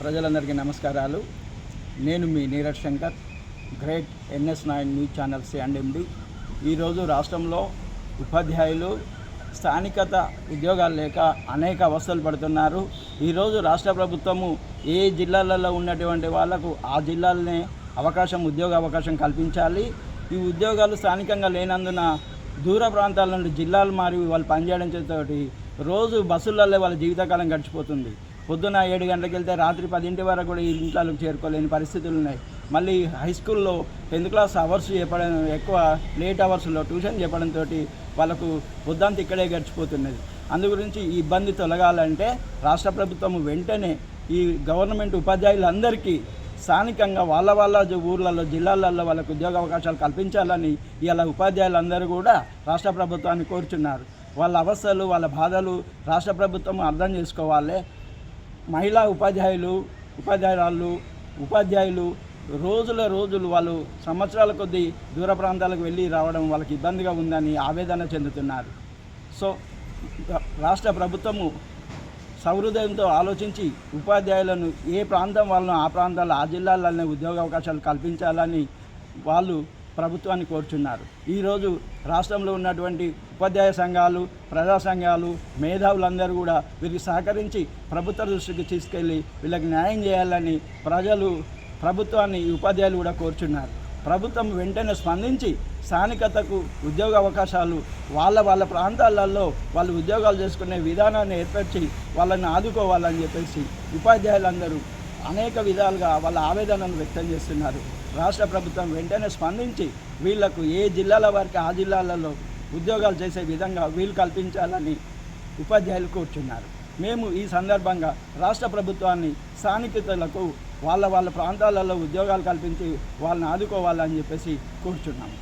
ప్రజలందరికీ నమస్కారాలు. నేను మీ Neeraj Shankar great N S nine news channel C M D ఈరోజు రాష్ట్రంలో ఉపాధ్యాయులు స్థానికత ఉద్యోగాలు లేక అనేక అవస్థలు పడుతున్నారు. ఈరోజు రాష్ట్ర ప్రభుత్వము ఏ జిల్లాలలో ఉన్నటువంటి వాళ్ళకు ఆ జిల్లాలనే అవకాశం ఉద్యోగ అవకాశం కల్పించాలి. ఈ ఉద్యోగాలు స్థానికంగా లేనందున దూర ప్రాంతాల నుండి జిల్లాలు మారి వాళ్ళు పనిచేయడం తోటి రోజు బస్సులలో వాళ్ళ జీవితకాలం గడిచిపోతుంది. పొద్దున ఏడు గంటలకు వెళ్తే రాత్రి పదింటి వరకు కూడా ఈ ఇంట్లోకి చేరుకోలేని పరిస్థితులు ఉన్నాయి. మళ్ళీ హై స్కూల్లో టెన్త్ క్లాస్ అవర్స్ చెప్పడం ఎక్కువ లేట్ అవర్స్లో ట్యూషన్ చెప్పడంతో వాళ్ళకు పొద్దంతా ఇక్కడే గడిచిపోతున్నది. అందు గురించి ఈ ఇబ్బంది తొలగాలంటే రాష్ట్ర ప్రభుత్వం వెంటనే ఈ గవర్నమెంట్ ఉపాధ్యాయులందరికీ స్థానికంగా వాళ్ళ వాళ్ళ ఊర్లలో జిల్లాలలో వాళ్ళకు ఉద్యోగ అవకాశాలు కల్పించాలని ఇలా ఉపాధ్యాయులందరూ కూడా రాష్ట్ర ప్రభుత్వాన్ని కోరుచున్నారు. వాళ్ళ అవస్థలు వాళ్ళ బాధలు రాష్ట్ర ప్రభుత్వం అర్థం చేసుకోవాలి. మహిళా ఉపాధ్యాయులు ఉపాధ్యాయురాళ్ళు ఉపాధ్యాయులు రోజుల రోజులు వాళ్ళు సంవత్సరాల కొద్దీ దూర ప్రాంతాలకు వెళ్ళి రావడం వాళ్ళకి ఇబ్బందిగా ఉందని ఆవేదన చెందుతున్నారు. సో రాష్ట్ర ప్రభుత్వము సౌహృదయంతో ఆలోచించి ఉపాధ్యాయులను ఏ ప్రాంతం వాళ్ళను ఆ ప్రాంతాల్లో ఆ జిల్లాలనే ఉద్యోగ అవకాశాలు కల్పించాలని వాళ్ళు ప్రభుత్వాన్ని కోరుచున్నారు. ఈరోజు రాష్ట్రంలో ఉన్నటువంటి ఉపాధ్యాయ సంఘాలు ప్రజా సంఘాలు మేధావులందరూ కూడా వీరికి సహకరించి ప్రభుత్వ దృష్టికి తీసుకెళ్ళి వీళ్ళకి న్యాయం చేయాలని ప్రజలు ప్రభుత్వాన్ని ఉపాధ్యాయులు కూడా కోరుచున్నారు. ప్రభుత్వం వెంటనే స్పందించి స్థానికతకు ఉద్యోగ అవకాశాలు వాళ్ళ వాళ్ళ ప్రాంతాలలో వాళ్ళు ఉద్యోగాలు చేసుకునే విధానాన్ని ఏర్పరిచి వాళ్ళని ఆదుకోవాలని చెప్పేసి ఉపాధ్యాయులందరూ అనేక విధాలుగా వాళ్ళ ఆవేదనను వ్యక్తం చేస్తున్నారు. రాష్ట్ర ప్రభుత్వం వెంటనే స్పందించి వీళ్ళకు ఏ జిల్లాల వారికి ఆ జిల్లాలలో ఉద్యోగాలు చేసే విధంగా వీలు కల్పించాలని ఉపాధ్యాయులు కోరుచున్నారు. మేము ఈ సందర్భంగా రాష్ట్ర ప్రభుత్వాన్ని స్థానికతలకు వాళ్ళ వాళ్ళ ప్రాంతాలలో ఉద్యోగాలు కల్పించి వాళ్ళని ఆదుకోవాలని చెప్పేసి కోరుచున్నాము.